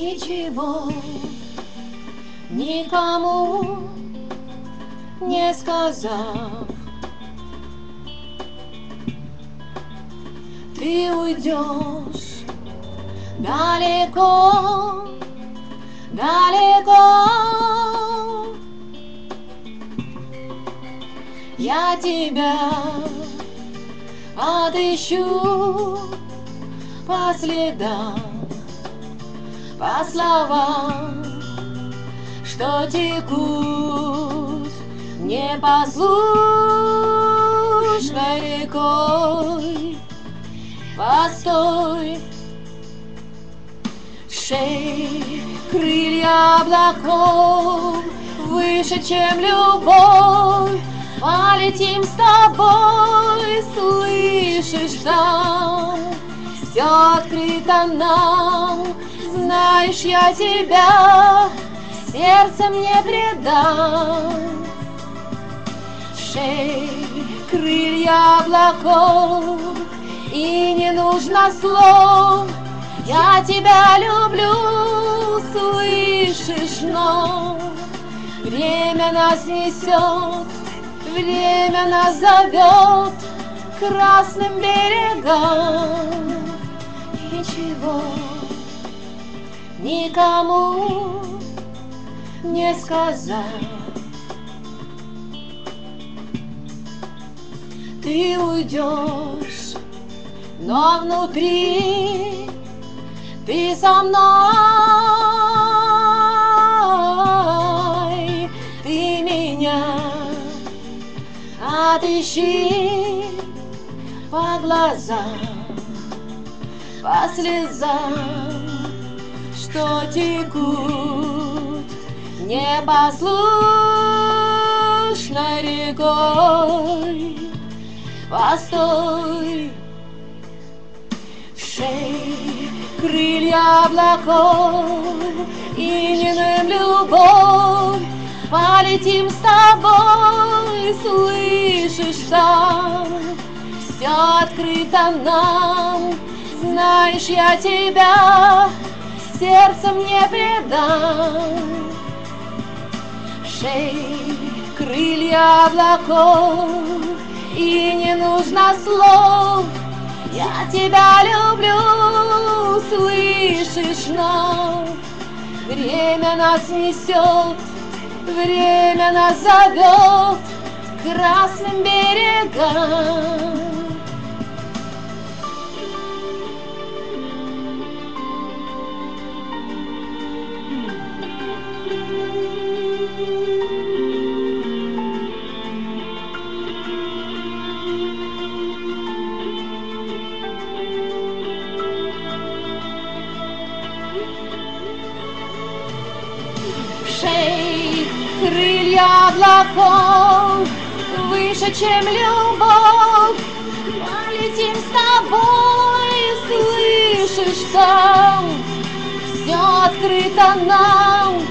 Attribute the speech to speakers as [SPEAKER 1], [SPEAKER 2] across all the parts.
[SPEAKER 1] Ничего никому не сказав, ты уйдешь далеко, далеко. Я тебя отыщу по следам, по словам, что текут непослушной рекой. Постой, шей, крылья облаков, выше, чем любовь, полетим с тобой, слышишь там, все открыто нам, знаешь, я тебя сердцем не предам. Шей, крылья облаков, и не нужно слов, я тебя люблю, слышишь, но время нас несет, время нас зовет к красным берегам. Ничего никому не сказать. Ты уйдешь, но внутри ты со мной, ты меня отыщи по глазам, по слезам, что текут непослушной рекой. Постой, шей, крылья облаков, и не любовь, полетим с тобой, слышишь там, все открыто нам, знаешь, я тебя сердцем не предам. Шей, крылья облаков, и не нужно слов, я тебя люблю, слышишь, но время нас несет, время нас зовет к красным берегам. Шей, крылья облаков, выше, чем любовь. Полетим с тобой, слышишь там, все открыто нам.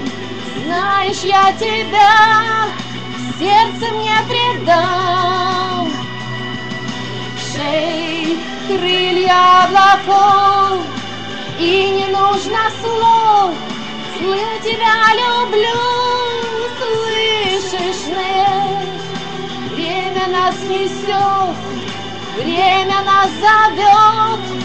[SPEAKER 1] Знаешь, я тебя сердцем не предам. Шей, крылья облаков, и не нужно слов, я тебя люблю, слышишь, нет? Время нас несет, время нас зовет.